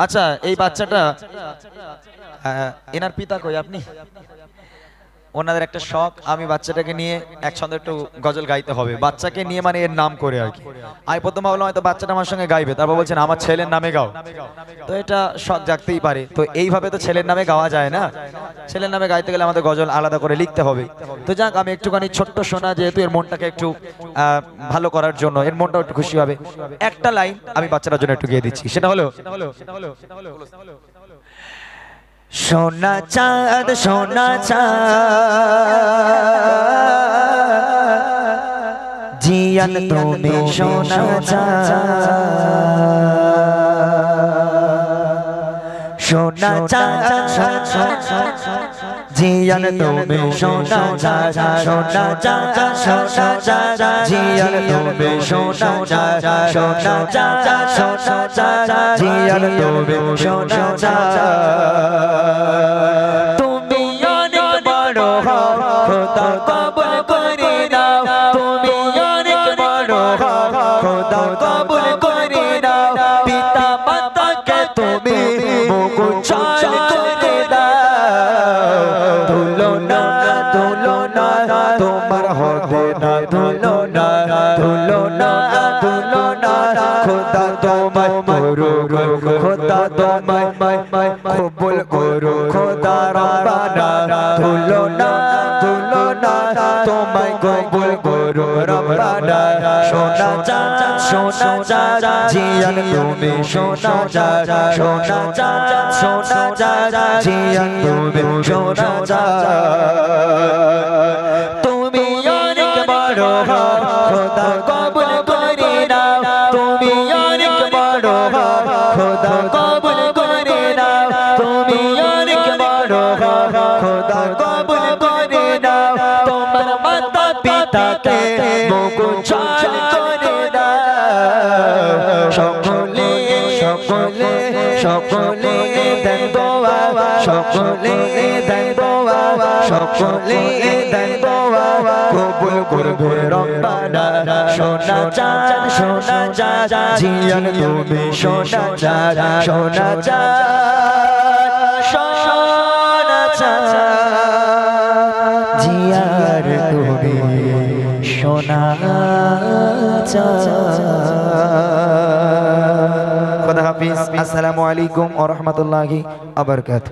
আচ্ছা এই বাচ্চাটা এনার পিতা কই আপনি? ওনাদের একটা শখ, আমি বাচ্চাটাকে নিয়ে একসঙ্গে একটু গজল গাইতে হবে। বাচ্চাকে নিয়ে মানে এর নাম করে আর কি। আমি প্রথম ভাবলাম হয়তো বাচ্চাটা আমার সঙ্গে গাইবে। তারপর বলছেন আমার ছেলের নামে গাও। তো এটা শখ জাগতেই পারে। তো এইভাবে তো ছেলের নামে গাওয়া যায় না। ছেলের নামে গাইতে গেলে আমাদের গজল আলাদা করে লিখতে হবে। তো যাক, আমি একটুখানি ছোট্ট শোনা, যেহেতু এর মনটাকে একটু ভালো করার জন্য, এর মনটাও একটু খুশি হবে। একটা লাইন আমি বাচ্চাটার জন্য একটু গিয়ে দিচ্ছি। সেটা হলো সোনা চাঁদ সোনা চাঁদ। জিয়ান তুমি সোনা চাঁদ সোনা চাঁদ। জিয়ান তুমি সোনা চাঁদ সোনা চাঁদ সোনা চাঁদ জিয়ান তুমি সোনা চাঁদ সোনা চাঁদ সোনা চাঁদ জিয়ান তুমি সোনা চাঁদ তুমি অনেক বড় হও, খোদা কবুল করে দাও তুমি অনেক বড় হও, খোদা কবুল করে দাও পিতা হবে না ধুলো না ধুলো না ধুলো না খোদা তোমায় করো খোদা তোমায় কবুল করো খোদা রব্বানা ধুলো না ধুলো না তোমায় কবুল করো রব্বানা সোনা চাঁদ সোনা চাঁদ জিয়ান তুমি সোনা চাঁদ সোনা চাঁদ সোনা চাঁদ জিয়ান তুমি সোনা চাঁদ পিতাকে মুকুচাল করে সকলে সকলে সকলে দেন দোয়া, সকলে দেন দোয়া, সকলে দেন দোয়া। কবুল করবে রব্বানা, সোনা চাঁদ সোনা চাঁদ জিয়ান তুমি, সোনা চাঁদ সোনা চাঁদ শোনা হাফিজ আসসালামু আলাইকুম ওয়া রাহমাতুল্লাহি ওয়া